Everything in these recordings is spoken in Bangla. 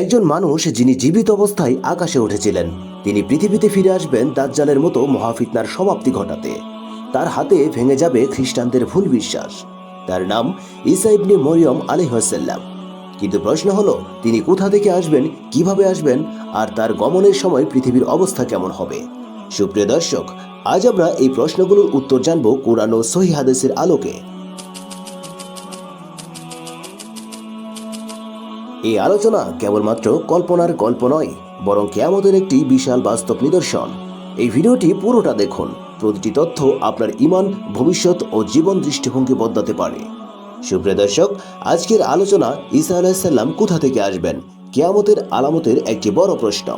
একজন মানুষ যিনি জীবিত অবস্থায় আকাশে উঠেছিলেন। তিনি পৃথিবীতে ফিরে আসবেন দাজ্জালের মতো মহাফিতনার সমাপ্তি ঘটাতে। তার হাতে ভেঙে যাবে খ্রিস্টানদের ভুল বিশ্বাস। তার নাম ইসা ইবনে মরিয়ম আলিহাসাল্লাম কিন্তু প্রশ্ন হলো, তিনি কোথা থেকে আসবেন, কীভাবে আসবেন, আর তার গমনের সময় পৃথিবীর অবস্থা কেমন হবে? সুপ্রিয় দর্শক, আজ আমরা এই প্রশ্নগুলোর উত্তর জানব কোরআন ও সহি হাদিসের আলোকে। এই আলোচনা কেবলমাত্র কল্পনার গল্প নয়, বরং কেয়ামতের একটি বিশাল বাস্তব নিদর্শন। এই ভিডিওটি পুরোটা দেখুন। প্রতিটি তথ্য আপনার ইমান, ভবিষ্যৎ ও জীবন দৃষ্টিভঙ্গি বদলাতে পারে। সুপ্রিয় দর্শক, আজকের আলোচনা ঈসা আলাহিসাল্লাম কোথা থেকে আসবেন? কেয়ামতের আলামতের একটি বড় প্রশ্ন।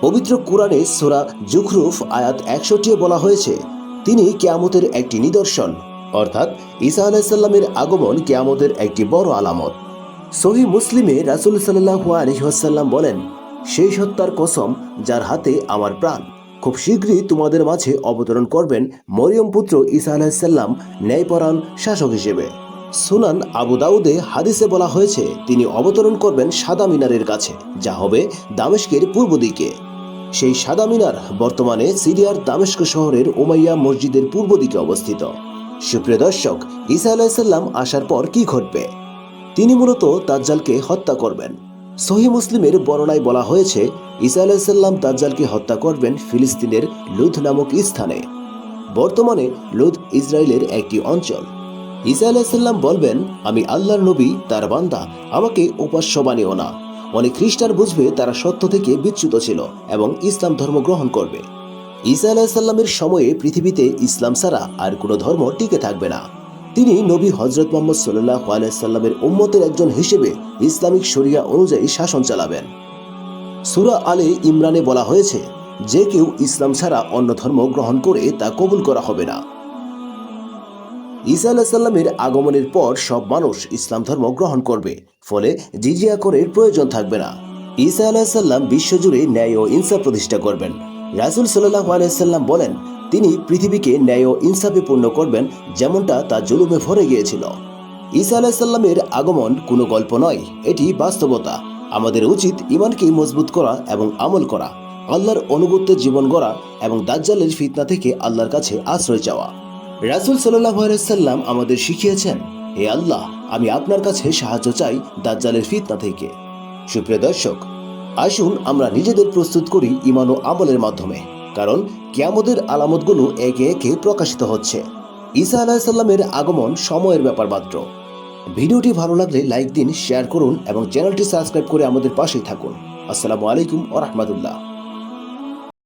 পবিত্র কোরআনে সোরা জুখরুফ আয়াত একষট্টি বলা হয়েছে, তিনি কেয়ামতের একটি নিদর্শন। অর্থাৎ ঈসা আলাহিসাল্লামের আগমন কেয়ামতের একটি বড় আলামত। সহি মুসলিমে রাসুল সাল্লাহ আলহিহাসাল্লাম বলেন, সেই সত্তার কসম যার হাতে আমার প্রাণ। খুব শীঘ্রই তোমাদের মাঝে অবতরণ করবেন মরিয়ম পুত্র ঈসা আলাহিসাল্লাম ন্যায়পরাণ শাসক হিসেবে। সুনান আবু দাউদে হাদিসে বলা হয়েছে, তিনি অবতরণ করবেন সাদা মিনারের কাছে, যা হবে দামেস্কের পূর্ব দিকে। সেই সাদা মিনার বর্তমানে সিরিয়ার দামেস্ক শহরের ওমাইয়া মসজিদের পূর্ব দিকে অবস্থিত। সুপ্রিয় দর্শক, ঈসা আলাহিসাল্লাম আসার পর কি ঘটবে? তিনি মূলত দাজ্জালকে হত্যা করবেন। সহি মুসলিমের বর্ণায় বলা হয়েছে, ঈসা আলাহিসাল্লাম দাজ্জালকে হত্যা করবেন ফিলিস্তিনের লুধ নামক স্থানে। বর্তমানে লুধ ইসরায়েলের একটি অঞ্চল। ঈসা আলাহিসাল্লাম বলবেন, আমি আল্লাহর নবী, তার বান্দা, আমাকে উপাস্য বানিও না। অনেক খ্রিস্টান বুঝবে তারা সত্য থেকে বিচ্যুত ছিল এবং ইসলাম ধর্ম গ্রহণ করবে। ঈসা আলাহিসাল্লামের সময়ে পৃথিবীতে ইসলাম ছাড়া আর কোনো ধর্ম টিকে থাকবে না। তিনি নবী হজরত মোহাম্মদ সাল্লাহ আলাইসাল্লামের উম্মতের একজন হিসেবে ইসলামিক শরিয়া অনুযায়ী শাসন চালাবেন। সুরা আলে ইমরানে বলা হয়েছে, যে কেউ ইসলাম ছাড়া অন্য ধর্ম গ্রহণ করে তা কবুল করা হবে না। ঈসা আলাহিসাল্লামের আগমনের পর সব মানুষ ইসলাম ধর্ম গ্রহণ করবে, ফলে জিজিয়া করের প্রয়োজন থাকবে না। ঈসা আলাহিসাল্লাম বিশ্বজুড়ে ন্যায় ও ইনসাফ প্রতিষ্ঠা করবেন। রাসুল সাল্লাহ আলাইসাল্লাম বলেন তিনি পৃথিবীকে ন্যায় ও ইনসাফে পূর্ণ করবেন যেমনটা তা জুলুমে ভরে গিয়েছিল। ঈসা আলাহিসাল্লামের আগমন কোনো গল্প নয়, এটি বাস্তবতা। আমাদের উচিত ইমানকে মজবুত করা এবং আমল করা, আল্লাহর অনুগত্যে জীবন গড়া এবং দাজ্জালের ফিতনা থেকে আল্লাহর কাছে আশ্রয় চাওয়া। রাসুল সাল্লাম আমাদের শিখিয়েছেন, হে আল্লাহ, আমি আপনার কাছে সাহায্য চাই দাজ্জালের ফিতনা থেকে। সুপ্রিয় দর্শক, আসুন আমরা নিজেদের প্রস্তুত করি ইমান ও আমলের মাধ্যমে। কারণ কিয়ামতের আলামতগুলো একে একে প্রকাশিত হচ্ছে। ঈসা আলাহিসাল্লামের আগমন সময়ের ব্যাপার মাত্র। ভিডিওটি ভালো লাগলে লাইক দিন, শেয়ার করুন এবং চ্যানেলটি সাবস্ক্রাইব করে আমাদের পাশেই থাকুন। আসসালামু আলাইকুম ও রহমতুল্লাহ।